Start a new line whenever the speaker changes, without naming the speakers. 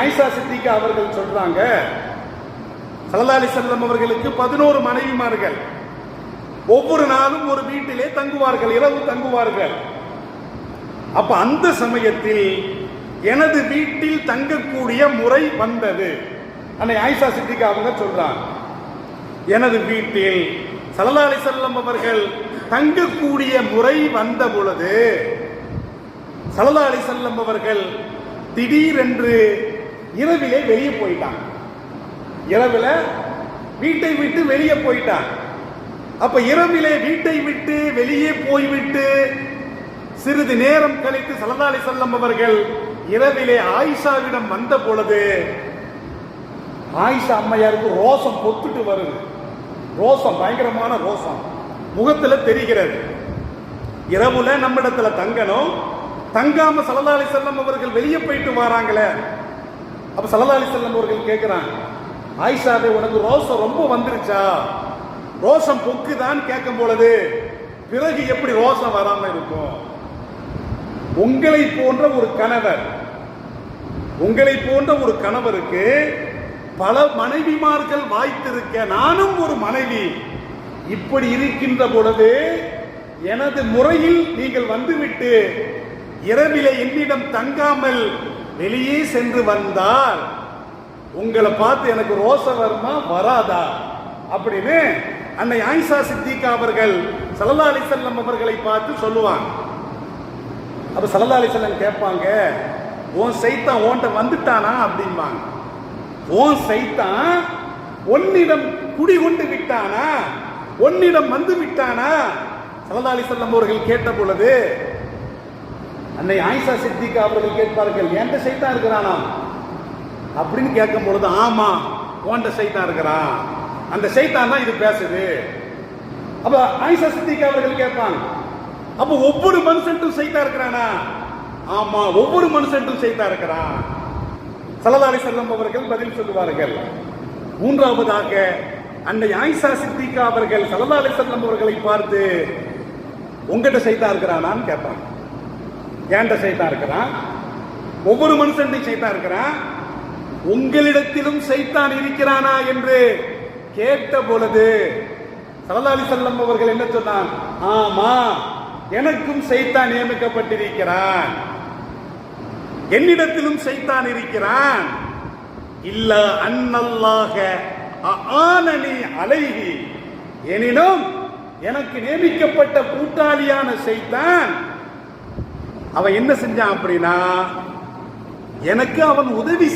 ஆயிஷா சித்திகா அவர்கள் சொல்றாங்க. சல்லல்லாஹு செல்லம் அவர்களுக்கு பதினோரு மனைவிமார்கள். ஒவ்வொரு நாளும் ஒரு வீட்டிலே தங்குவார்கள் இரவு தங்குவார்கள். அப்ப அந்த சமயத்தில் எனது வீட்டில் தங்கக்கூடிய முறை வந்தது. அன்னை ஆயிஷா சித்திகா அவங்க சொல்றாங்க. எனது வீட்டில் சல்லல்லாஹு செல்லம் அவர்கள் தங்கக்கூடிய முறை வந்த பொழுது சல்லல்லாஹு செல்லம் அவர்கள் திடீரென்று இரவிலே வெளியே போயிட்டான். இரவில் வீட்டை விட்டு வெளியே போயிட்டான். அப்ப இரவிலே வீட்டை விட்டு வெளியே போய்விட்டு சிறிது நேரம் கழித்து சலதாலி செல்லம் அவர்கள் இரவிலே ஆயிஷாவிடம் வந்த பொழுது ஆயிஷா அம்மையாருக்கு ரோசம் பொத்துட்டு வருது. ரோசம் பயங்கரமான ரோசம். முகத்துல தெரிகிறது. இரவுல நம்மிடத்துல தங்கணும். தங்காம சலதாலி செல்லம் அவர்கள் வெளியே போயிட்டு வராங்களே. அப்ப சல்லல்லா அலி செல்லம் அவர்கள் கேட்கிறாங்க ஆயிஷாவே உனக்கு ரோசம் ரொம்ப வந்துருச்சா? ரோசம் பொக்குதான் கேட்கும் பொழுது பிறகு எப்படி ரோசம் வராம இருக்கும்? உங்களை போன்ற ஒரு கணவர் உங்களை போன்ற ஒரு கணவருக்கு பல மனைவிமார்கள் வாய்த்திருக்க நானும் ஒரு மனைவி. இப்படி இருக்கின்ற பொழுது எனது முறையில் நீங்கள் வந்துவிட்டு இரவிலே என்னிடம் தங்காமல் வெளியே சென்று வந்தால் உங்களை பார்த்து எனக்கு ரோசம் வருமா? வராதா? அப்படின்னு அன்னை ஆயிஷா சித்திகா அவர்கள் சல்லா அலிசல்லம் அவர்களை பார்த்து சொல்லுவாங்க. அப்ப சல்லா அலிசல்லம் கேட்பாங்க உன் சைத்தான் உன்கிட்ட வந்துட்டானா? அப்படிம்பாங்க. உன் சைத்தான் உன்னிடம் குடிகொண்டு விட்டானா? உன்னிடம் வந்து விட்டானா? சல்லா அலிசல்லம் அவர்கள் கேட்ட பொழுது அன்னை ஆயிஷா சித்திகா அவர்கள் கேட்பார்கள் என்கிட்ட சைத்தான் இருக்கிறானா அப்படின்னு கேட்கும் பொழுது ஆமா உன்கிட்ட சைத்தான் இருக்கிறான். அந்த சைத்தான் தான் இது பேசுது. அப்ப ஆயிஷா சித்திகா அவர்கள் கேட்பாங்க அப்ப ஒவ்வொரு மனுஷன்ட்டும் சைத்தா இருக்கிறானா? ஆமா ஒவ்வொரு மனுஷன்ட்டும் சைத்தா இருக்கிறான். சலதாரி செல்லம் அவர்கள் பதில் சொல்லுவார்கள். மூன்றாவதாக அன்னை ஆயிஷா சித்திகா அவர்கள் சலதாரி செல்லம் அவர்களை பார்த்து உங்ககிட்ட சைத்தா இருக்கிறானான்னு கேட்பாங்க. ஏண்ட சைத்தா இருக்கிறான்? ஒவ்வொரு மனுஷன் சைத்தா இருக்கிறான்? உங்களிடத்திலும் சைத்தான் இருக்கிறானா என்று கேட்ட பொழுது சரதாலி செல்லம் அவர்கள் என்ன சொன்னான் ஆமா எனக்கும் சைத்தான் நியமிக்கப்பட்டிருக்கிறான். என்னிடத்திலும் சைத்தான் இருக்கிறான். இல்ல அன்னல்லாக ஆனனி அலைகி எனினும் எனக்கு நியமிக்கப்பட்ட கூட்டாளியான சைத்தான் அவன் என்ன செஞ்சான் அப்படின்னா எனக்கு அவன் உதவி